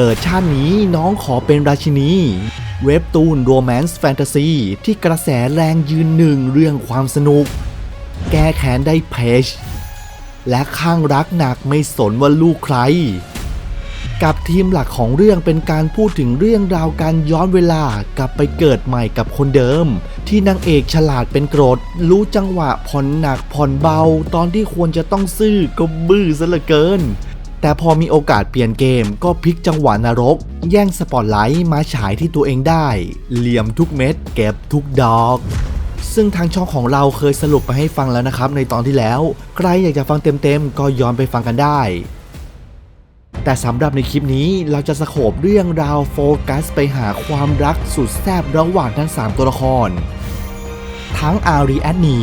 เกิดชาตินี้น้องขอเป็นราชินี เว็บตูนโรแมนต์แฟนตาซีที่กระแสแรงยืนหนึ่งเรื่องความสนุก แก้แค้นได้เพจและข้างรักหนักไม่สนว่าลูกใคร กับทีมหลักของเรื่องเป็นการพูดถึงเรื่องราวการย้อนเวลากลับไปเกิดใหม่กับคนเดิม ที่นางเอกฉลาดเป็นโกรธ รู้จังหวะผ่อนหนักผ่อนเบา ตอนที่ควรจะต้องซื่อก็บื้อซะเหลือเกิน แต่พอมีโอกาสเปลี่ยนเกมก็พลิกจังหวะนรก แย่งสปอตไลท์มาฉายที่ตัวเองได้ เหลี่ยมทุกเม็ดเก็บทุกดอก ซึ่งทางช่องของเราเคยสรุปไปให้ฟังแล้วนะครับในตอนที่แล้ว ใครอยากจะฟังเต็มๆ ก็ย้อนไปฟังกันได้ แต่สำหรับในคลิปนี้เราจะสโคบเรื่องราวโฟกัสไปหาความรักสุดแซบระหว่างทั้ง 3 ตัวละคร ทั้งอารีแอดนี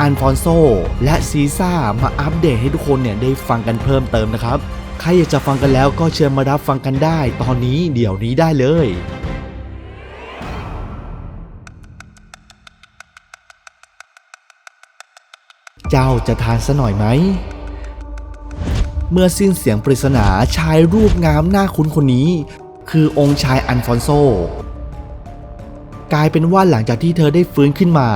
อันฟอนโซ และซีซ่ามาอัปเดตให้ทุกคนเนี่ยได้ฟังกันเพิ่มเติมนะครับ ใครอยากจะฟังกันแล้วก็เชิญมารับฟังกันได้ ตอนนี้เดี๋ยวนี้ได้เลยเจ้าจะทานซะหน่อยไหม เมื่อสิ้นเสียงปริศนาชายรูปงามหน้าคุ้นคนนี้ คือองค์ชายอันฟอนโซ กลายเป็นว่าหลังจากที่เธอได้ฟื้นขึ้นมา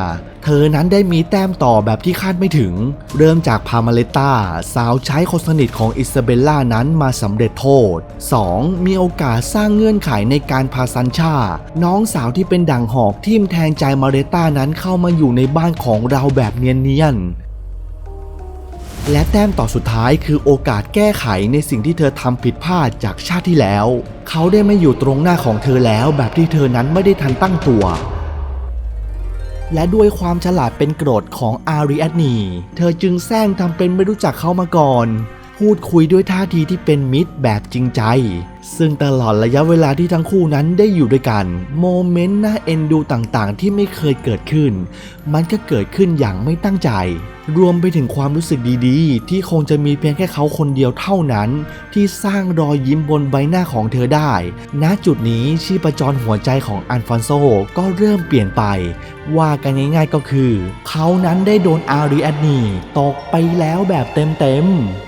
เธอนั้นได้มีแต้มต่อแบบที่คาดไม่ถึง เริ่มจากพามาเลตาสาวใช้คนสนิทของอิซาเบลล่านั้นมาสำเร็จโทษ 2. มีโอกาสสร้างเงื่อนไขในการพาซันชา น้องสาวที่เป็นดั่งหอกทิ่มแทงใจมาเลตานั้นเข้ามาอยู่ในบ้านของเราแบบเนียนๆ และแต้มต่อสุดท้ายคือโอกาสแก้ไขในสิ่งที่เธอทำผิดพลาดจากชาติที่แล้ว เขาได้ไม่อยู่ตรงหน้าของเธอแล้วแบบที่เธอนั้นไม่ได้ทันตั้งตัว และด้วยความฉลาดเป็นโกรธของอาริแอดนี เธอจึงแซงทำเป็นไม่รู้จักเขามาก่อน พูดคุยด้วยท่าทีที่เป็นมิตรแบบจริงใจ ซึ่งตลอดระยะเวลาที่ทั้งคู่นั้นได้อยู่ด้วยกัน โมเมนต์น่าเอ็นดูต่างๆ ที่ไม่เคยเกิดขึ้น มันก็เกิดขึ้นอย่างไม่ตั้งใจ รวมไปถึงความรู้สึกดีๆ ที่คงจะมีเพียงแค่เขาคนเดียวเท่านั้น ที่สร้างรอยยิ้มบนใบหน้าของเธอได้ ณ จุดนี้ชีพจรหัวใจของอันฟอนโซก็เริ่มเปลี่ยนไป ว่ากันง่ายๆก็คือ เขานั้นได้โดนอาริแอดนีตกไปแล้วแบบเต็มๆ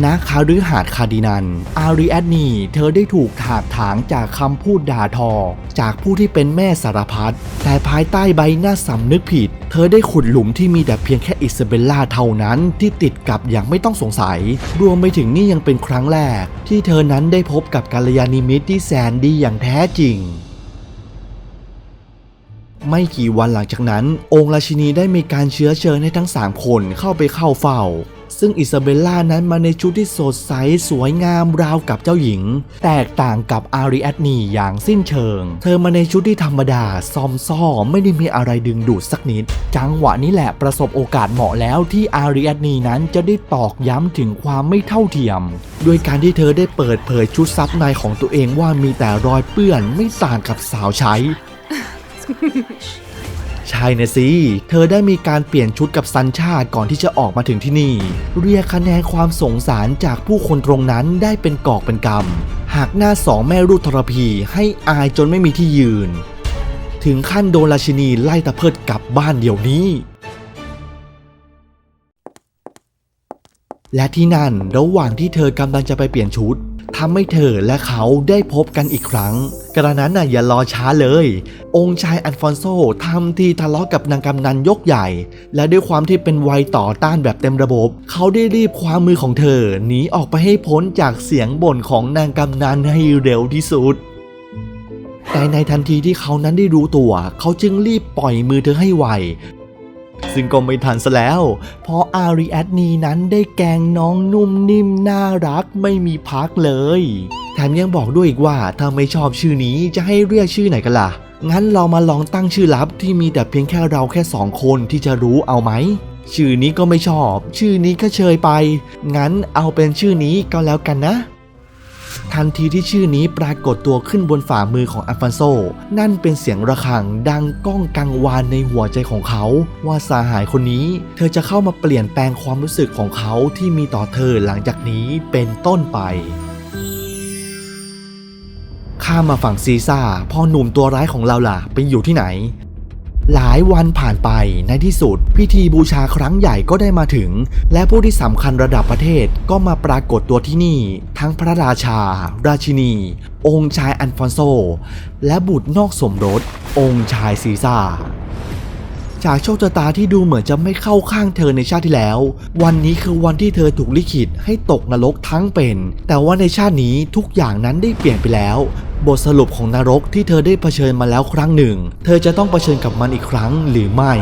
ณคาฤหาสน์คาดินัน อาริแอดนี เธอได้ถูกถากถางจากคำพูดด่าทอ จากผู้ที่เป็นแม่สารพัด แต่ภายใต้ใบหน้าสำนึกผิด เธอได้ขุดหลุมที่มีแต่เพียงแค่อิซาเบลล่าเท่านั้นที่ติดกับอย่างไม่ต้องสงสัย รวมไปถึงนี่ยังเป็นครั้งแรก ที่เธอนั้นได้พบกับกัลยาณิมิตที่แสนดีอย่างแท้จริงไม่กี่วันหลังจากนั้น องค์ราชินีได้มีการเชื้อเชิญให้ทั้ง 3 คนเข้าไปเข้าเฝ้า ซึ่งอิซาเบลล่านั้นมาในชุดที่สดใสสวยงามราวกับเจ้าหญิง แตกต่างกับอาริแอดนีอย่างสิ้นเชิง เธอมาในชุดที่ธรรมดา ซอมซ่อไม่ได้มีอะไรดึงดูดสักนิด จังหวะนี้แหละประสบโอกาสเหมาะแล้วที่อาริแอดนีนั้นจะได้ตอกย้ำถึงความไม่เท่าเทียม ด้วยการที่เธอได้เปิดเผยชุดซับในของตัวเองว่ามีแต่รอยเปื้อนไม่ต่างกับสาวใช้ ใช่นะสิเธอได้มีการเปลี่ยนชุดกับซันชาก่อนที่จะออกมาถึงที่นี่ เรียกคะแนนความสงสารจากผู้คนตรงนั้นได้เป็นกอกเป็นกำหากหน้าสองแม่รูปทรพีให้อายจนไม่มีที่ยืน ถึงขั้นโดนราชินีไล่ตะเพิดกลับบ้านเดี๋ยวนี้และที่นั่นระหว่างที่เธอกำลังจะไปเปลี่ยนชุด ทำให้เธอและเขาได้พบกันอีกครั้ง กระนั้นน่ะอย่ารอช้าเลย องค์ชายอันฟอนโซทำทีทะเลาะกับนางกำนันยกใหญ่ และด้วยความที่เป็นวัยต่อต้านแบบเต็มระบบ เขาได้รีบคว้ามือของเธอหนีออกไปให้พ้นจากเสียงบ่นของนางกำนันให้เร็วที่สุดแต่ในทันทีที่เขานั้นได้รู้ตัว เขาจึงรีบปล่อยมือเธอให้ไว ซึ่งก็ไม่ทันซะแล้ว เพราะอาริแอดนีนั้นได้แกงน้องนุ่มนิ่มน่ารักไม่มีพักเลย แถมยังบอกด้วยอีกว่าถ้าไม่ชอบชื่อนี้จะให้เรียกชื่อไหนกันล่ะ งั้นเรามาลองตั้งชื่อลับที่มีแต่เพียงแค่เราแค่สองคนที่จะรู้เอาไหม ชื่อนี้ก็ไม่ชอบ ชื่อนี้ก็เชยไป งั้นเอาเป็นชื่อนี้ก็แล้วกันนะ ทันทีที่ชื่อนี้ปรากฏตัวขึ้นบนฝ่ามือของอัลฟานโซ นั่นเป็นเสียงระฆังดังก้องกังวานในหัวใจของเขา ว่าสาหายคนนี้ เธอจะเข้ามาเปลี่ยนแปลงความรู้สึกของเขาที่มีต่อเธอหลังจากนี้เป็นต้นไปข้ามมาฝั่งซีซ่าพ่อหนุ่มตัวร้ายของเราล่ะไปอยู่ที่ไหน หลายวันผ่านไปในที่สุด พิธีบูชาครั้งใหญ่ก็ได้มาถึง และผู้ที่สำคัญระดับประเทศก็มาปรากฏตัวที่นี่ ทั้งพระราชา ราชินี องค์ชายอันฟอนโซ และบุตรนอกสมรส องค์ชายซีซ่า จากโชคชะตาที่ดูเหมือนจะไม่เข้าข้างเธอในชาติที่แล้ว วันนี้คือวันที่เธอถูกลิขิตให้ตกนรกทั้งเป็น แต่ว่าในชาตินี้ทุกอย่างนั้นได้เปลี่ยนไปแล้ว บทสรุปของนรกที่เธอได้เผชิญมาแล้วครั้งหนึ่ง เธอจะต้องเผชิญกับมันอีกครั้งหรือไม่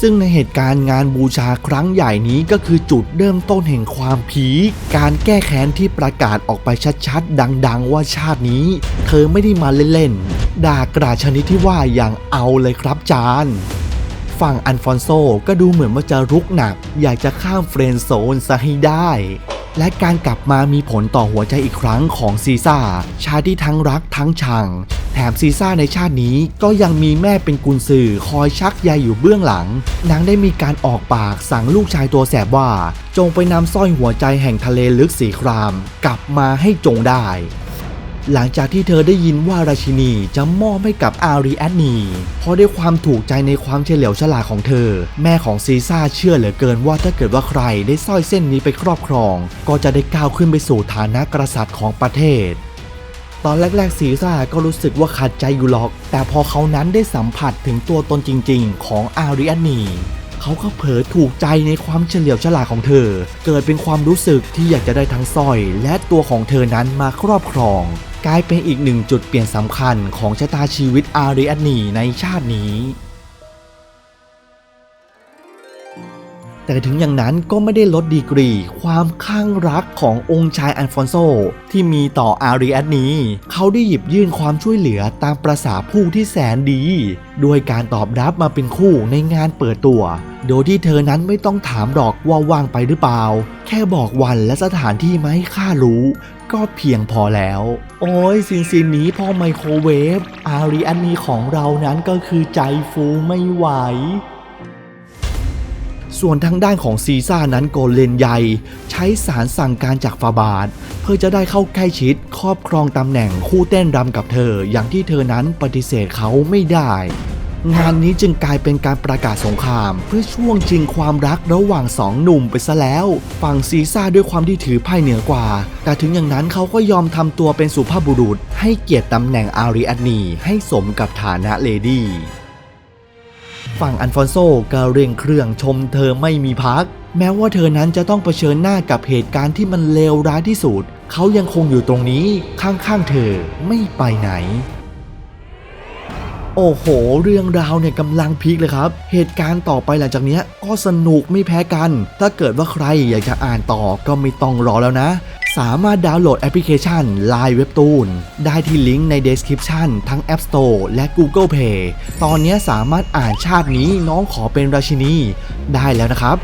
ซึ่งในเหตุการณ์งานบูชาครั้งใหญ่นี้ก็คือจุดเริ่มต้นแห่งความผีการแก้แค้นที่ประกาศออกไปชัดๆ ดัง ๆ ว่าชาตินี้ เธอไม่ได้มาเล่น ๆ ด่ากราดชนิดที่ว่าอย่างเอาเลยครับจานฝั่งอันฟอนโซก็ดูเหมือนว่าจะรุกหนัก อยากจะข้ามเฟรนโซนซะให้ได้ และการกลับมามีผลต่อหัวใจอีกครั้งของซีซ่า ชายที่ทั้งรักทั้งชัง แถมซีซ่าในชาตินี้ก็ยังมีแม่เป็นกุญสือคอยชักใยอยู่เบื้องหลัง นางได้มีการออกปากสั่งลูกชายตัวแสบว่า จงไปนำสร้อยหัวใจแห่งทะเลลึกสีคราม กลับมาให้จงได้ หลังจากที่เธอได้ยินว่าราชินีจะมอบให้กับอารีแอดนีเพราะด้วยความถูกใจในความเฉลียวฉลาดของเธอ แม่ของซีซ่าเชื่อเหลือเกินว่าถ้าเกิดว่าใครได้สร้อยเส้นนี้ไปครอบครอง ก็จะได้ก้าวขึ้นไปสู่ฐานะกษัตริย์ของประเทศตอนแรกๆซีซ่าก็รู้สึกว่าขัดใจอยู่หรอก แต่พอเขานั้นได้สัมผัสถึงตัวตนจริงๆ ของอารีแอดนีเขาก็เผลอถูกใจในความเฉลียวฉลาดของเธอ เกิดเป็นความรู้สึกที่อยากจะได้ทั้งสร้อย และตัวของเธอนั้นมาครอบครอง กลายเป็นอีกหนึ่งจุดเปลี่ยนสำคัญของชะตาชีวิตอารีอดนีในชาตินี้ แต่ถึงอย่างนั้นก็ไม่ได้ลดดีกรี ความข้างรักขององค์ชายอันฟอนโซ ที่มีต่ออารีแอดนีเขาได้หยิบยื่นความช่วยเหลือตามประษาผู้ที่แสนดี ด้วยการตอบรับมาเป็นคู่ในงานเปิดตัวโดยที่เธอนั้นไม่ต้องถามดอกว่าว่างไปหรือเปล่า แค่บอกวันและสถานที่มาให้ข้ารู้ ก็เพียงพอแล้ว โอ้ยซินซินนี้พอไมโครเวฟ อารีอดนีของเรานั้นก็คือใจฟูไม่ไหว ส่วนทางด้านของซีซ่านั้นโกเลนใหญ่ ใช้สารสั่งการจากฟาบาทเพื่อจะได้เข้าใกล้ชิดครอบครองตำแหน่งคู่เต้นรำกับเธอ อย่างที่เธอนั้นปฏิเสธเขาไม่ได้ งานนี้จึงกลายเป็นการประกาศสงคราม เพื่อช่วงชิงความรักระหว่างสองหนุ่มไปซะแล้ว ฝั่งซีซ่าด้วยความที่ถือไพ่เหนือกว่า แต่ถึงอย่างนั้นเขาก็ยอมทำตัวเป็นสุภาพบุรุษ ให้เกียรติตำแหน่งอารีแอดนีให้สมกับฐานะเลดี้ฝั่งอันฟอนโซก็เร่งเครื่องชมเธอไม่มีพัก แม้ว่าเธอนั้นจะต้องเผชิญหน้ากับเหตุการณ์ที่มันเลวร้ายที่สุด เขายังคงอยู่ตรงนี้ข้างๆเธอไม่ไปไหน โอ้โห เรื่องราวเนี่ยกำลังพีคเลยครับ เหตุการณ์ต่อไปหลังจากนี้ก็สนุกไม่แพ้กัน ถ้าเกิดว่าใครอยากจะอ่านต่อก็ไม่ต้องรอแล้วนะ สามารถดาวน์โหลดแอปพลิเคชัน Line Webtoon ได้ที่ลิงก์ใน Description ทั้ง App Store และ Google Play ตอนนี้สามารถอ่านชาตินี้น้องขอเป็นราชินี ได้แล้วนะครับ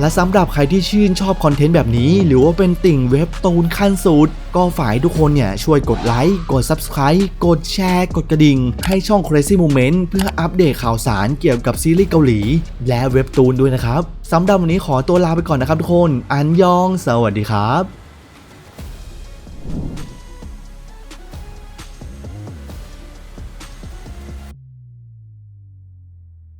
และสำหรับใครที่ชื่นชอบคอนเทนต์แบบนี้ หรือว่าเป็นติ่งเว็บตูนขั้นสุดก็ฝ่ายทุกคนเนี่ยช่วยกดไลค์ กด Subscribe กดแชร์ กดกระดิ่ง ให้ช่อง Crazy Moment เพื่ออัปเดตข่าวสารเกี่ยวกับซีรีส์เกาหลี และเว็บตูนด้วยนะครับสำหรับวันนี้ขอตัวลาไปก่อนนะครับทุกคน อันยอง สวัสดีครับ